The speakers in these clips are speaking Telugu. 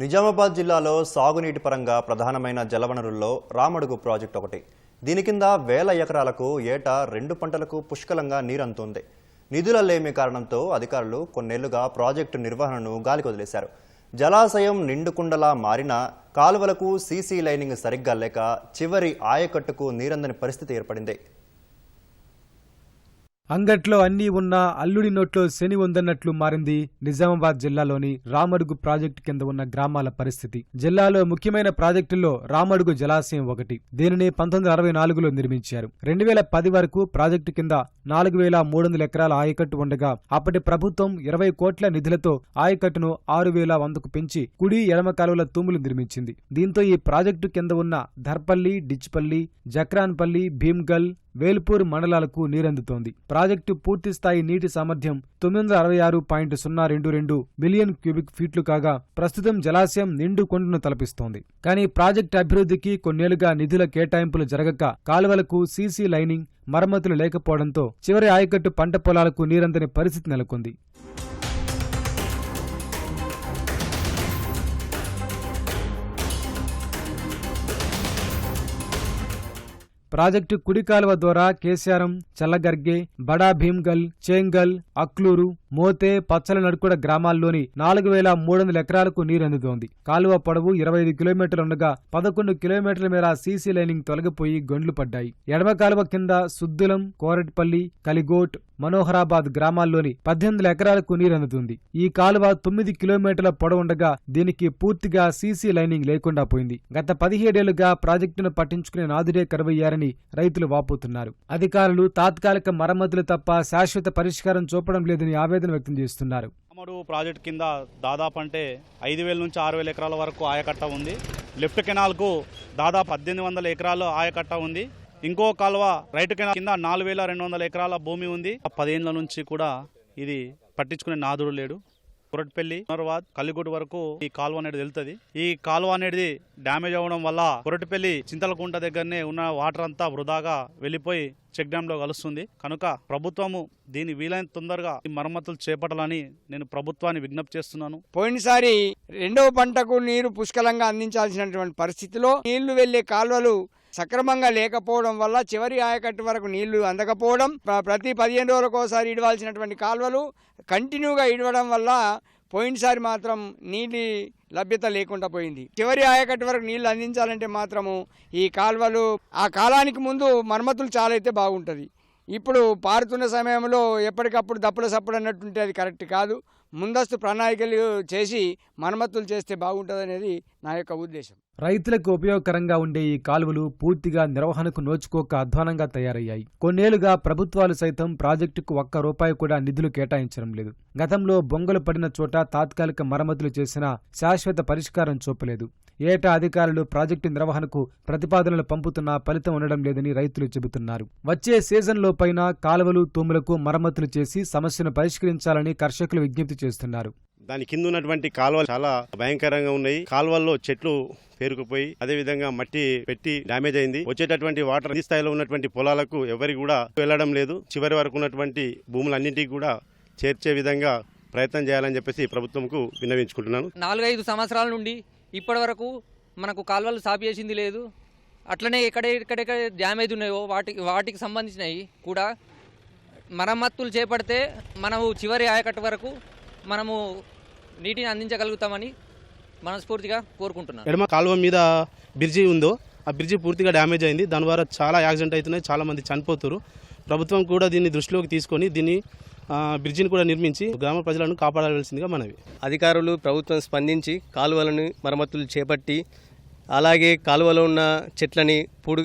నిజామాబాద్ జిల్లాలో సాగునీటి పరంగా ప్రధానమైన జలవనరుల్లో రామడుగు ప్రాజెక్టు ఒకటి. దీని కింద వేల ఎకరాలకు ఏటా రెండు పంటలకు పుష్కలంగా నీరంతుంది. నిధుల లేమి కారణంతో అధికారులు కొన్నేళ్ళుగా ప్రాజెక్టు నిర్వహణను గాలికి వదిలేశారు జలాశయం నిండుకుండలా మారినా కాలువలకు సీసీ లైనింగ్ సరిగ్గా లేక చివరి ఆయకట్టుకు నీరందని పరిస్థితి ఏర్పడింది. అంగట్లో అన్నీ ఉన్నా అల్లుడి నోట్లో శని ఉందన్నట్లు మారింది నిజామాబాద్ జిల్లాలోని రామడుగు ప్రాజెక్టు కింద ఉన్న గ్రామాల పరిస్థితి. జిల్లాలో ముఖ్యమైన ప్రాజెక్టుల్లో రామడుగు జలాశయం ఒకటి. దీనిని పంతొమ్మిది అరవై నాలుగులో నిర్మించారు. రెండు వేల పది వరకు ప్రాజెక్టు కింద నాలుగు వేల మూడు వందల ఎకరాల ఆయకట్టు ఉండగా అప్పటి ప్రభుత్వం ఇరవై కోట్ల నిధులతో ఆయకట్టును ఆరు వేల వందకు పెంచి కుడి ఎడమ కాలువల తూములు నిర్మించింది. దీంతో ఈ ప్రాజెక్టు కింద ఉన్న ధర్పల్లి డిచ్పల్లి జక్రాన్పల్లి భీమ్గల్ వేల్పూర్ మండలాలకు నీరందుతోంది. ప్రాజెక్టు పూర్తి స్థాయి నీటి సామర్థ్యం తొమ్మిది వందల అరవై ఆరు పాయింట్ సున్నా రెండు రెండు మిలియన్ క్యూబిక్ ఫీట్లు కాగా ప్రస్తుతం జలాశయం నిండు కొండను తలపిస్తోంది. కానీ ప్రాజెక్టు అభివృద్ధికి కొన్నేళ్ళుగా నిధుల కేటాయింపులు జరగక కాలువలకు సీసీ లైనింగ్ మరమ్మతులు లేకపోవడంతో చివరి ఆయకట్టు పంట పొలాలకు నీరందని పరిస్థితి నెలకొంది. ప్రాజెక్టు కుడి కాలువ ద్వారా కేశారం చల్లగర్గే బడా భీమ్గల్ చేంగల్ అక్లూరు మోతే పచ్చల నడుకుడ గ్రామాల్లోని నాలుగు వేల మూడు వందల ఎకరాలకు నీరందుతోంది. కాలువ పొడవు ఇరవై ఐదు కిలోమీటర్లు ఉండగా పదకొండు కిలోమీటర్ల మేర సీసీ లైనింగ్ తొలగిపోయి గొండ్లు పడ్డాయి. ఎడమ కాలువ కింద సుద్దులం కోరట్పల్లి కలిగోట్ మనోహరాబాద్ గ్రామాల్లోని పద్దెనిమిది ఎకరాలకు నీరందుతుంది. ఈ కాలువ తొమ్మిది కిలోమీటర్ల పొడవుండగా దీనికి పూర్తిగా సీసీ లైనింగ్ లేకుండా పోయింది. గత పదిహేడేళ్ళుగా ప్రాజెక్టును పట్టించుకునే నాదుడే కరువయ్యారని రైతులు వాపోతున్నారు. అధికారులు తాత్కాలిక మరమ్మతులు తప్ప శాశ్వత పరిష్కారం చూపడం లేదని ఆవేదన వ్యక్తం చేస్తున్నారు. అమడు ప్రాజెక్ట్ కింద దాదాపు అంటే ఐదు వేల నుంచి ఆరు వేల ఎకరాల వరకు ఆయకట్ట ఉంది. లెఫ్ట్ కెనాల్కు దాదాపు పద్దెనిమిది వందల ఎకరాలు ఆయకట్ట ఉంది. ఇంకో కాలువ రైట్ కెనాల్ కింద నాలుగు వేల రెండు వందల ఎకరాల భూమి ఉంది. పదేళ్ళ నుంచి కూడా ఇది పట్టించుకునే నాదుడు లేడు. కొరటిపల్లి పునర్వాద్ కల్లిగూడు వరకు ఈ కాలువ అనేది వెళ్తుంది. ఈ కాలువ అనేది డ్యామేజ్ అవ్వడం వల్ల కొరటిపల్లి చింతలకుంట దగ్గరనే ఉన్న వాటర్ అంతా వృధాగా వెళ్ళిపోయి చెక్ డ్యామ్లో కలుస్తుంది. కనుక ప్రభుత్వము దీని వీలైన తొందరగా ఈ మరమ్మతులు చేపట్టాలని నేను ప్రభుత్వాన్ని విజ్ఞప్తి చేస్తున్నాను. పోయినసారి రెండవ పంటకు నీరు పుష్కలంగా అందించాల్సినటువంటి పరిస్థితిలో నీళ్ళు వెళ్ళే కాలువలు సక్రమంగా లేకపోవడం వల్ల చివరి ఆయకట్టు వరకు నీళ్ళు అందకపోవడం ప్రతి పదిహేను రోజులకు ఒకసారి ఇడవాల్సినటువంటి కాలువలు కంటిన్యూగా ఇడవడం వల్ల పోయినసారి మాత్రం నీటి లభ్యత లేకుండా పోయింది. చివరి ఆయకట్టు వరకు నీళ్ళు అందించాలంటే మాత్రము ఈ కాలువలు ఆ కాలానికి ముందు మరమ్మతులు చాలా అయితే బాగుంటుంది. ఇప్పుడు పారుతున్న సమయంలో ఎప్పటికప్పుడు దప్పుల సప్పుడు అన్నట్టుంటే అది కరెక్ట్ కాదు. ముందస్తు ప్రణాళికలు చేసి మరమ్మతులు చేస్తే బాగుంటుందనేది నా యొక్క ఉద్దేశం. రైతులకు ఉపయోగకరంగా ఉండే ఈ కాలువలు పూర్తిగా నిర్వహణకు నోచుకోక అధ్వానంగా తయారయ్యాయి. కొన్నేళ్ళుగా ప్రభుత్వాలు సైతం ప్రాజెక్టుకు ఒక్క రూపాయి కూడా నిధులు కేటాయించడం లేదు. గతంలో బొంగలు పడిన చోట తాత్కాలిక మరమ్మతులు చేసినా శాశ్వత పరిష్కారం చూపలేదు. ఏటా అధికారులు ప్రాజెక్టు నిర్వహణకు ప్రతిపాదనలు పంపుతున్నా ఫలితం ఉండడం లేదని రైతులు చెబుతున్నారు. వచ్చే సీజన్లో పైన కాలువలు తూములకు మరమ్మతులు చేసి సమస్యను పరిష్కరించాలని కర్షకులు విజ్ఞప్తి చేస్తున్నారు. దాని కింద ఉన్నటువంటి కాలువలు చాలా భయంకరంగా ఉన్నాయి. కాలువల్లో చెట్లు పేరుకుపోయి అదే విధంగా మట్టి పెట్టి డ్యామేజ్ అయింది. వచ్చేటటువంటి వాటర్ ఈ స్థాయిలో ఉన్నటువంటి పొలాలకు ఎవరికి కూడా వెళ్ళడం లేదు. చివరి వరకు ఉన్నటువంటి భూములన్నింటికి కూడా చేర్చే విధంగా ప్రయత్నం చేయాలని చెప్పేసి ప్రభుత్వంకు విన్నవించుకుంటున్నాను. నాలుగైదు సంవత్సరాల నుండి ఇప్పటి వరకు మనకు కాలువలు సాపు చేసింది లేదు. అట్లనే ఎక్కడ ఎక్కడెక్కడ డ్యామేజ్ ఉన్నాయో వాటికి వాటికి సంబంధించినవి కూడా మరమ్మతులు చేపడితే మనము చివరి ఆయకట్టు వరకు మనము నీటిని అందించగలుగుతామని మనస్ఫూర్తిగా కోరుకుంటున్నాను. ఎడమ కాలువ మీద బ్రిడ్జి ఉందో ఆ బ్రిడ్జి పూర్తిగా డ్యామేజ్ అయింది. దాని ద్వారా చాలా యాక్సిడెంట్ అవుతున్నాయి. చాలా మంది చనిపోతారు ప్రభుత్వం కూడా దీన్ని దృష్టిలోకి తీసుకొని దీన్ని ఆ, బ్రిడ్జిని కూడా నిర్మించి గ్రామ ప్రజలను కాపాడవలసిందిగా మనవి. అధికారులు ప్రభుత్వం స్పందించి కాలువలను మరమ్మతులు చేపట్టి అలాగే కాలువలో ఉన్న చెట్లని పుడు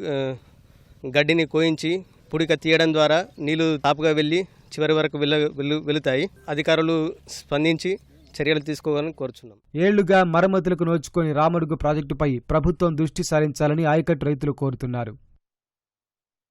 గడ్డిని కోయించి పుడిక తీయడం ద్వారా నీళ్ళు తాపుగా వెళ్ళి చివరి వరకు వెళ్ళ వెళ్ళు వెళుతాయి. అధికారులు స్పందించి చర్యలు తీసుకోవాలని కోరుచున్నాం. ఏళ్ళుగా మరమ్మతులకు నోచుకొని రామడుగు ప్రాజెక్టుపై ప్రభుత్వం దృష్టి సారించాలని ఆయకట్టు రైతులు కోరుతున్నారు.